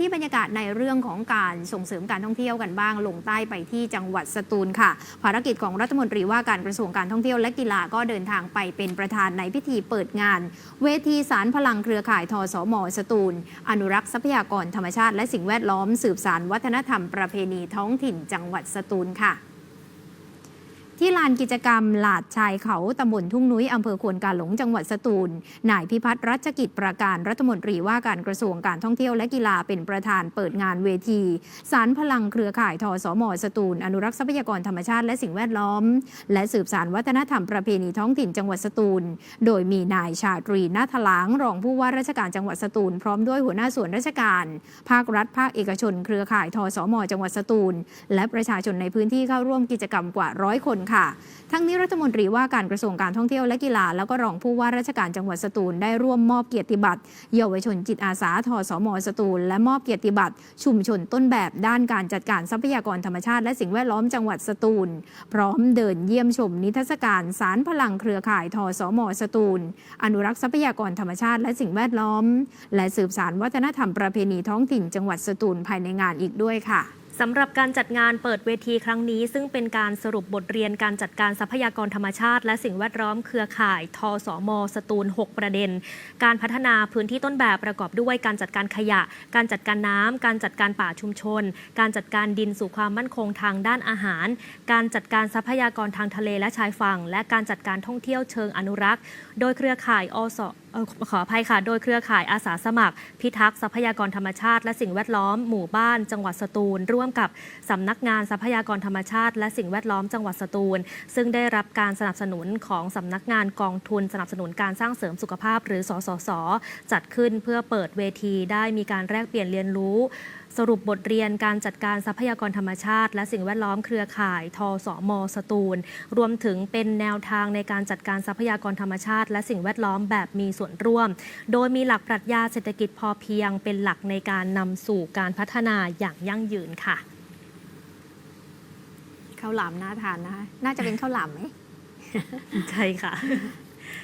ที่บรรยากาศในเรื่องของการส่งเสริมการท่องเที่ยวกันบ้าง ลงใต้ไปที่จังหวัดสตูลค่ะ ภารกิจของรัฐมนตรีว่าการกระทรวงการท่องเที่ยวและกีฬาก็เดินทางไปเป็นประธานในพิธีเปิดงาน เวทีสารพลังเครือข่ายทสมสตูล อนุรักษ์ทรัพยากรธรรมชาติและสิ่งแวดล้อมสืบสารวัฒนธรรมประเพณีท้องถิ่นจังหวัดสตูลค่ะ ที่ลานกิจกรรมหลาดชายเขาตำบลทุ่งนุ้ยอำเภอควนกาหลงจังหวัดสตูล นายพิพัฒน์รัชกิจประการรัฐมนตรีว่าการกระทรวงการท่องเที่ยวและกีฬาเป็นประธานเปิดงานเวที สารพลังเครือข่ายทสมสตูล อนุรักษ์ทรัพยากรธรรมชาติและสิ่งแวดล้อม และสืบสารวัฒนธรรมประเพณีท้องถิ่นจังหวัดสตูล โดยมีนายชาตรีนาถลางรองผู้ว่าราชการจังหวัดสตูล พร้อมด้วยหัวหน้าส่วนราชการ ภาครัฐ ภาคเอกชน เครือข่ายทสมจังหวัดสตูล และประชาชนในพื้นที่เข้าร่วมกิจกรรมกว่าร้อยคนค่ะ ทั้งนี้รัฐมนตรีว่าการกระทรวงการท่องเที่ยวและกีฬา แล้วก็รองผู้ว่าราชการจังหวัดสตูลได้ร่วมมอบเกียรติบัตรเยาวชนจิตอาสาทสมสตูล และมอบเกียรติบัตรชุมชนต้นแบบด้านการจัดการทรัพยากรธรรมชาติและสิ่งแวดล้อมจังหวัดสตูล พร้อมเดินเยี่ยมชมนิทรรศการสารพลังเครือข่ายทสมสตูล อนุรักษ์ทรัพยากรธรรมชาติและสิ่งแวดล้อม และสืบสารวัฒนธรรมประเพณีท้องถิ่นจังหวัดสตูลภายในงานอีกด้วยค่ะ สำหรับการจัดงานเปิดเวทีครั้งนี้ ซึ่งเป็นการสรุปบทเรียนการจัดการทรัพยากรธรรมชาติ และสิ่งแวดล้อมเครือข่ายทสม สตูล 6 ประเด็น การพัฒนาพื้นที่ต้นแบบประกอบด้วยการจัดการขยะ การจัดการน้ำ การจัดการป่าชุมชน การจัดการดินสู่ความมั่นคงทางด้านอาหาร การจัดการทรัพยากรทางทะเลและชายฝั่ง และการจัดการท่องเที่ยวเชิงอนุรักษ์ โดยเครือข่ายอสเอ่อขออภัยค่ะ โดยเครือข่ายอาสาสมัคร พิทักษ์ทรัพยากรธรรมชาติ และสิ่งแวดล้อมหมู่บ้าน จังหวัดสตูล ร่วมกับสำนักงานทรัพยากรธรรมชาติ และสิ่งแวดล้อมจังหวัดสตูล ซึ่งได้รับการสนับสนุนของสำนักงานกองทุน สนับสนุนการสร้างเสริมสุขภาพ หรือสสส จัดขึ้นเพื่อเปิดเวทีได้มีการแลกเปลี่ยนเรียนรู้ สรุปบทเรียนการจัดการทรัพยากรธรรมชาติ และสิ่งแวดล้อมเครือข่ายทสมสตูล รวมถึงเป็นแนวทางในการจัดการทรัพยากรธรรมชาติ และสิ่งแวดล้อมแบบมีส่วนร่วม โดยมีหลักปรัชญาเศรษฐกิจพอเพียง เป็นหลักในการนำสู่การพัฒนาอย่างยั่งยืนค่ะข้าวหลามน่าทานนะคะน่าจะเป็นข้าวหลามไหมใช่ค่ะ